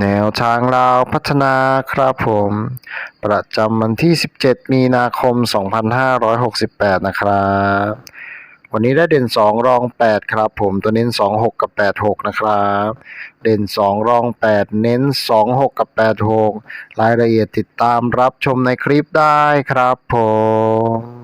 แนวทางลาวพัฒนาครับผม ประจำวันที่ 17 มีนาคม 2568 นะครับ วันนี้ได้เด่น 2 รอง 8 ครับผม ตัวเน้น 26 กับ 86 นะครับ เด่น 2 รอง 8 เน้น 26 กับ 86 รายละเอียดติดตามรับชมในคลิปได้ครับผม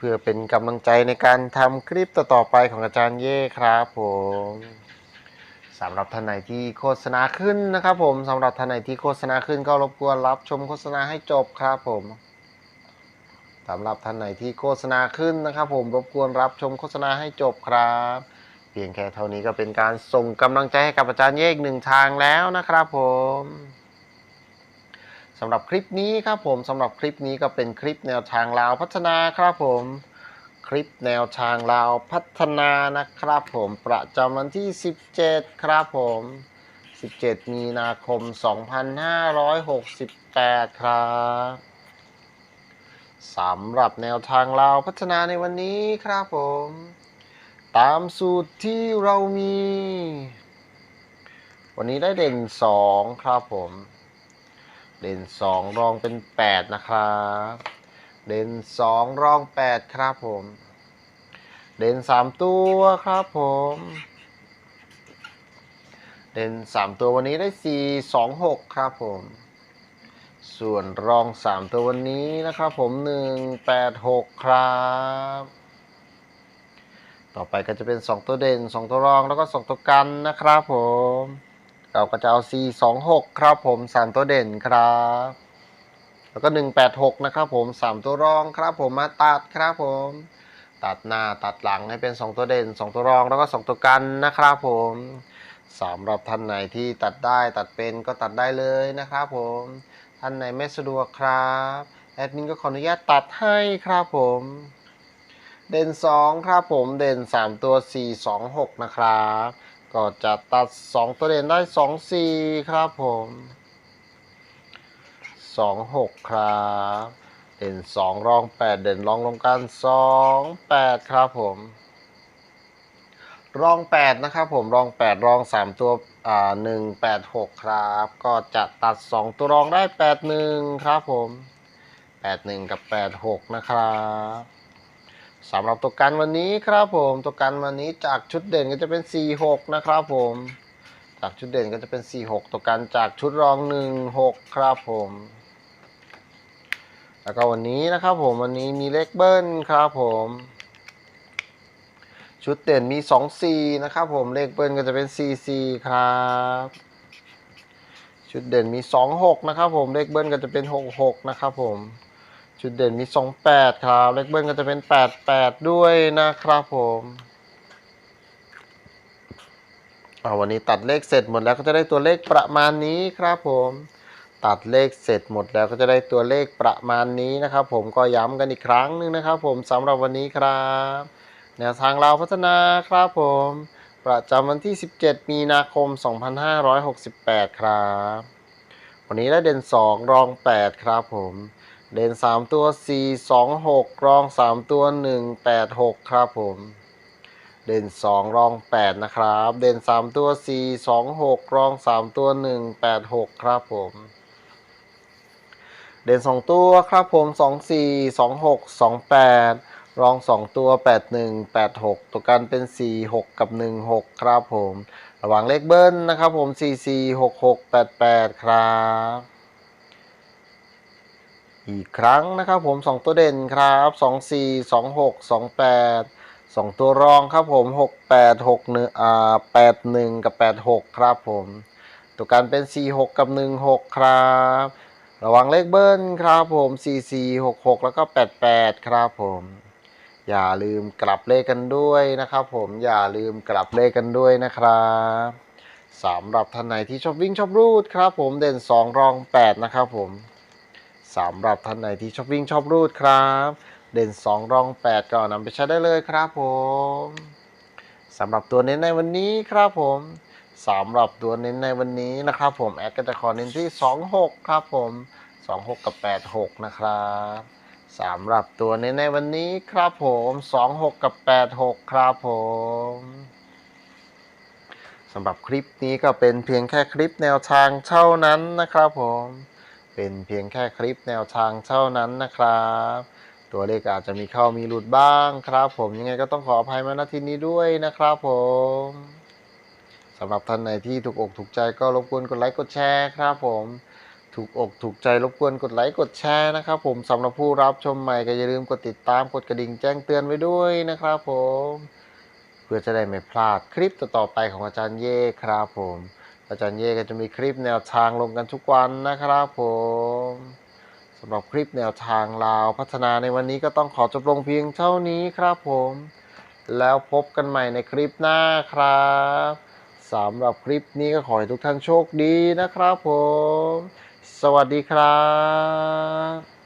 พื่อเป็นกำลังใจในการทำคลิปต่อๆไปของอาจารย์เย่ครับผมสำหรับท่านไหนที่โฆษณาขึ้นนะครับผมสำหรับท่านไหนที่โฆษณาขึ้นก็รบกวนรับชมโฆษณาให้จบครับผมสำหรับท่านไหนที่โฆษณาขึ้นนะครับผมรบกวนรับชมโฆษณาให้จบครับ เพียงแค่เท่านี้ก็เป็นการส่งกำลังใจให้กับอาจารย์เย่อีกหนึ่งทางแล้วนะครับผม สำหรับคลิปนี้ครับผมสำหรับคลิปนี้ก็เป็นคลิปแนวทางลาวพัฒนาครับผมคลิปแนวทางลาวพัฒนานะครับผมประจำวันที่ 17 ครับผม 17 มีนาคม 2568 ครับสำหรับแนวทางลาวพัฒนาในวันนี้ครับผม ตามสูตรที่เรามี วันนี้ได้เด่น 2 ครับผม เด่นสองรองเป็นแปดนะครับ เด่นสองรองแปดครับผม เด่นสามตัวครับผม เด่นสามตัววันนี้ได้สี่สองหกครับผม ส่วนรองสามตัววันนี้นะครับผมหนึ่งแปดหกครับ ต่อไปก็จะเป็นสองตัวเด่นสองตัวรองแล้วก็สองตัวกันนะครับผม เราก็จะเอา C 2 6 ครับผม 3 ตัวเด่นครับ แล้วก็ 186 นะครับผม 3 ตัวรองครับผมมาตัดครับผม ตัดหน้าตัดหลังให้เป็น 2 ตัวเด่น 2 ตัวรองแล้วก็ 2 ตัวกันนะครับผมสำหรับท่านไหนที่ตัดได้ตัดเป็นก็ตัดได้เลยนะครับผม ท่านไหนไม่สะดวกครับแอดมินก็ขออนุญาตตัดให้ครับผม เด่น 2 ครับผมเด่น 3 ตัว 4 2 6 นะครับ ก็จะตัด 2 ตัวเด่นได้ 2 4 ครับผม 2 6 ครับ เด่น 2 รอง 8 เด่นรองลงกัน 2 8 ครับผม รอง 8 นะครับผม รอง 8 รอง 3 ตัวอ่า1 8 6 ครับ ก็จะตัด 2 ตัวรองได้ 8 1 ครับผม 8 1 กับ 8 6 นะครับ สำหรับตัวกันวันนี้ครับผมตัวกันวันนี้จากชุดเด่นก็จะเป็น 46 นะครับผม จากชุดเด่นก็จะเป็น 46 ตัวกันจากชุดรอง 16 ครับผม แล้วก็วันนี้นะครับผมวันนี้มีเลขเบิ้ลครับผม ชุดเด่นมี 24 นะครับผมเลขเบิ้ลก็จะเป็น 44 ครับชุดเด่นมี 26 นะครับผม เลขเบิ้ลก็จะเป็น 66 นะครับผม ชุดเด่นมี 28 ครับ เลขเบิ้ลก็จะเป็น 88 ด้วยนะครับผมเอาวันนี้ตัดเลขเสร็จหมดแล้วก็จะได้ตัวเลขประมาณนี้ครับผม ตัดเลขเสร็จหมดแล้วก็จะได้ตัวเลขประมาณนี้นะครับ ผมก็ย้ำกันอีกครั้งหนึ่งนะครับ ผมสำหรับวันนี้ครับ แนวทางเราพัฒนาครับผม ประจำวันที่ 17 มีนาคม 2568 ครับ วันนี้ได้เด่น 2 รอง 8 ครับผม เด่น3ตัว4 2 6รอง3ตัว1 8 6ครับผม เด่น2รอง8นะครับ เด่น3ตัว4 2 6รอง3ตัว1 8 6ครับผม เด่นสองตัวครับผมสองสี่สองหกสองแปดรองสองตัวแปดหนึ่งแปดหกตัวกันเป็นสี่หกกับหนึ่งหกครับผม ระหว่างเลขเบิ้ลนะครับผมสี่สี่หกหกแปดแปดครับ อีกครั้งนะครับผมสองตัวเด่นครับสองสี่สองหกสองแปดสองตัวรองครับผมหกแปดหกหนึ่งอ่าแปดหนึ่งกับแปดหกครับผม ตัวการเป็นสี่หกกับหนึ่งหกครับ ระวังเลขเบิ้ลครับผมสี่สี่หกหกแล้วก็แปดแปดครับผม อย่าลืมกลับเลขกันด้วยนะครับผม อย่าลืมกลับเลขกันด้วยนะครับสำหรับท่านไหนที่ชอบวิ่งชอบรูดครับผมเด่นสองรองแปดนะครับผม สำหรับท่านไหนที่ชอบวิ่งชอบรูดครับ เด่น 2 รอง 8 ก็นำไปใช้ได้เลยครับผมสำหรับตัวเน้นในวันนี้ครับผมสำหรับตัวเน้นในวันนี้นะครับผมแอดก็จะขอเน้นที่ 26 ครับผม 26 กับ 86 นะครับสำหรับตัวเน้นในวันนี้ครับผม 26 กับ 86 ครับผมสำหรับคลิปนี้ก็เป็นเพียงแค่คลิปแนวทางเท่านั้นนะครับผม เป็นเพียงแค่คลิปแนวทางเท่านั้นนะครับ ตัวเลขอาจจะมีเข้ามีหลุดบ้างครับ ผมยังไงก็ต้องขออภัยมาณที่นี้ด้วยนะครับผมสำหรับท่านไหนที่ถูกอกถูกใจก็รบกวนกดไลค์กดแชร์ครับผมถูกอกถูกใจรบกวนกดไลค์กดแชร์นะครับผมสำหรับผู้รับชมใหม่ก็อย่าลืมกดติดตามกดกระดิ่งแจ้งเตือนไว้ด้วยนะครับผม เพื่อจะได้ไม่พลาดคลิปต่อๆไปของอาจารย์เย่ครับผม อาจารย์เย่ก็จะมีคลิปแนวทางลงกันทุกวันนะครับผมสำหรับคลิปแนวทางลาวพัฒนาในวันนี้ก็ต้องขอจบลงเพียงเท่านี้ครับผม แล้วพบกันใหม่ในคลิปหน้าครับสำหรับคลิปนี้ก็ขอให้ทุกท่านโชคดีนะครับผม สวัสดีครับ